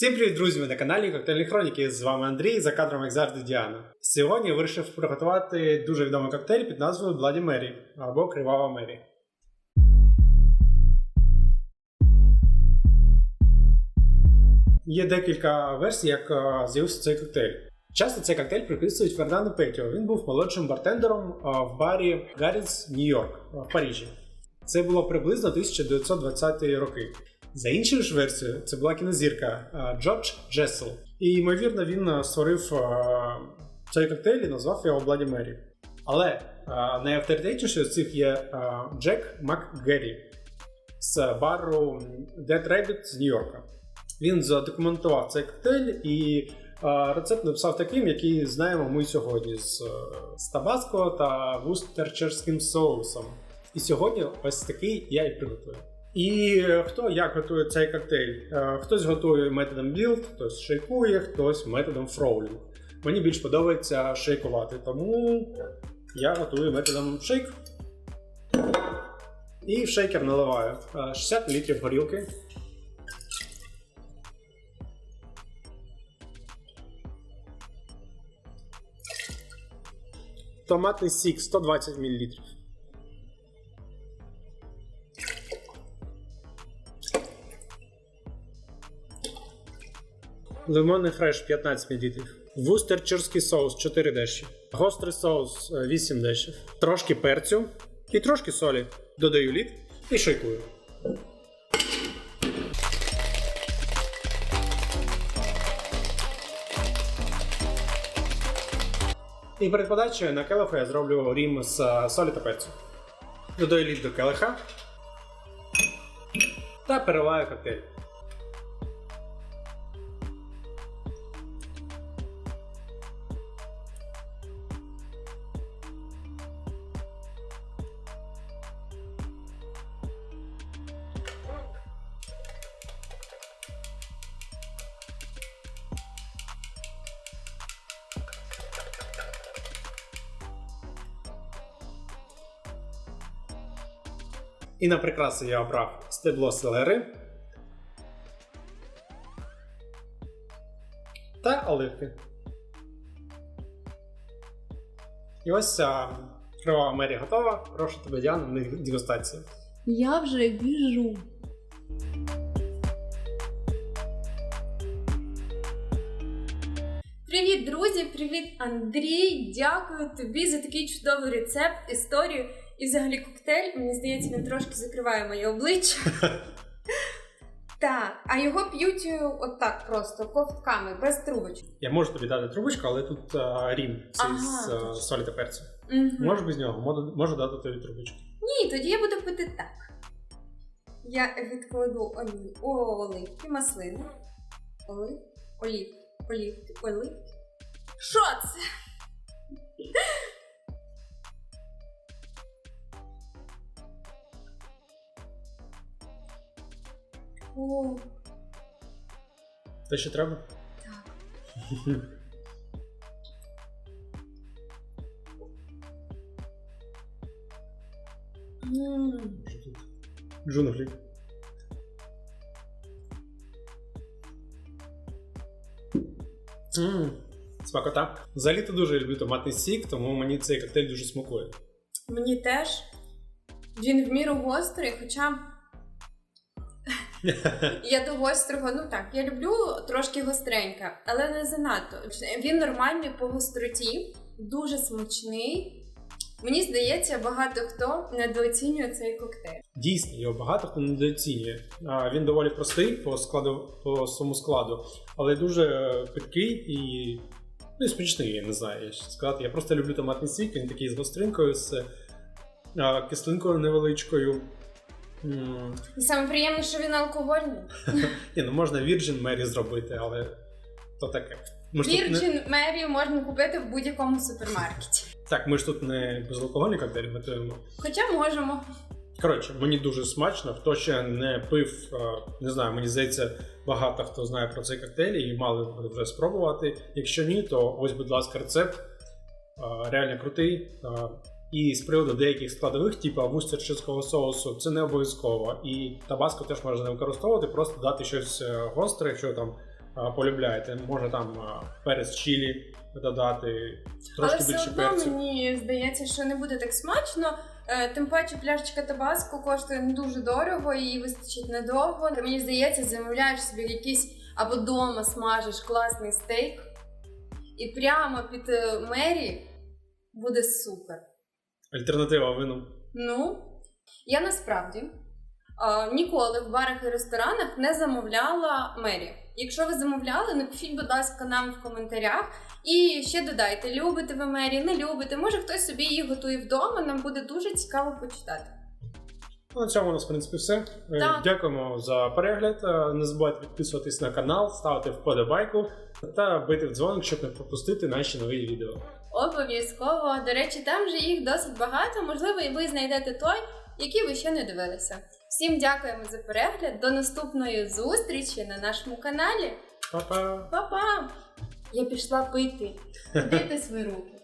Всім привіт, друзі! Ви на каналі Коктейльні Хроніки. З вами Андрій, за кадром як завжди Діана. Сьогодні я вирішив приготувати дуже відомий коктейль під назвою Бладі Мері або Кривава Мері. Є декілька версій, як е, з'явився цей коктейль. Часто цей коктейль приписують Фернанду Петіо. Він був молодшим бартендером е, в барі Гарріс Нью-Йорк е, в Парижі. Це було приблизно 1920 роки. За іншою ж версією, це була кінозірка е, Джордж Джесел. І ймовірно, він е, створив е, цей коктейль і назвав його Бладі Мері. Але найавторитетніший з цих є Джек МакГеррі з бару Dead Rabbit з Нью-Йорка. Він задокументував цей коктейль і рецепт написав таким, який знаємо ми сьогодні з, з табаско та вустерчерським соусом. І сьогодні ось такий я і приготую. І е, хто як готує цей коктейль? Е, Хтось готує методом білд, хтось шейкує, хтось методом фроулінг. Мені більш подобається шейкувати, тому я готую методом шейк. І в шейкер наливаю е, 60 літрів горілки. Томатний сік 120 мл. Лимонний фреш 15 мл. Вустерчерський соус 4 деші. Гострий соус е, 8 дешів. Трошки перцю і трошки солі. Додаю лід і шейкую. І перед подачею на келиху я зроблю рім з е, солі та перцю. Додаю лід до келиха та переливаю коктейль. І на прикраси я обрав стебло селери та оливки. І ось ця кривава мері готова. Прошу тебе, Діана, на дегустацію. Я вже біжу. Привіт, друзі! Привіт, Андрій! Дякую тобі за такий чудовий рецепт, історію і взагалі коктейль. Мені здається, він трошки закриває моє обличчя. Так, а його п'ють е, отак просто ковтками, без трубочок. Я можу тобі дати трубочку, але тут а, рім цей Ага, з а, солі та перцю. Мгм. Можу без нього, можу, можу дати тобі трубочку. Ні, тоді я буду пити так. Я відкладу олі... о, оливки, маслини. Олив, олів, олівки, оливки. Що це? О, Те, що треба? так. М. Що тут? Джунглі. Мм, Смакота. Взагалі то дуже люблю томатний сік, тому мені цей коктейль дуже смакує. Мені теж. Він в міру гострий, хоча я до гострого, ну так, я люблю трошки гостреньке, але не занадто. Він нормальний по гостроті, дуже смачний. Мені здається, багато хто недооцінює цей коктейль. Дійсно, його багато хто недооцінює. Він доволі простий по складу по своєму складу, але дуже е, питкий і ну, і смачний, я не знаю, ще сказати. Я просто люблю томатний сік, він такий з гостринкою, з а, кислинкою невеличкою. І саме приємне, що він алкогольний. Ні, ну можна Virgin Mary зробити, але то таке. Ми ж тут. Virgin Mary можна купити в будь-якому супермаркеті. Так, ми ж тут не безалкогольний коктейль готуємо. Хоча можемо. Коротше, мені дуже смачно. Хто ще не пив, е, не знаю, мені здається, багато хто знає про цей коктейль і мали вже спробувати. Якщо ні, то ось, будь ласка, рецепт. Е, Реально крутий. Е, І з приводу деяких складових, типу вустерчерського соусу, це не обов'язково. І табаско теж можна не використовувати, просто дати щось е, гостре, якщо там полюбляєте. Може там а, перець чилі додати, трошки Але все одно перцю. мені здається, що не буде так смачно. Е, Тим паче пляшечка табаско коштує не дуже дорого, і її вистачить надовго. Мені здається, замовляєш собі якийсь або дома смажиш класний стейк, і прямо під е, мері буде супер. Альтернатива вину. Ну, я насправді а, ніколи в барах і ресторанах не замовляла мері. Якщо ви замовляли, напишіть, будь ласка, нам в коментарях. І ще додайте, любите ви мері, не любите. Може хтось собі її готує вдома, нам буде дуже цікаво почитати. Ну, На цьому у нас, в принципі, все. Е, Так. Дякуємо за перегляд. Е, Не забувайте підписуватись на канал, ставити вподобайку та бити в дзвоник, щоб не пропустити наші нові відео. Обов'язково. До речі, там же їх досить багато. Можливо, і ви знайдете той, який ви ще не дивилися. Всім дякуємо за перегляд. До наступної зустрічі на нашому каналі. Па-па! Па-па! Я пішла пити. Дайте свої руки.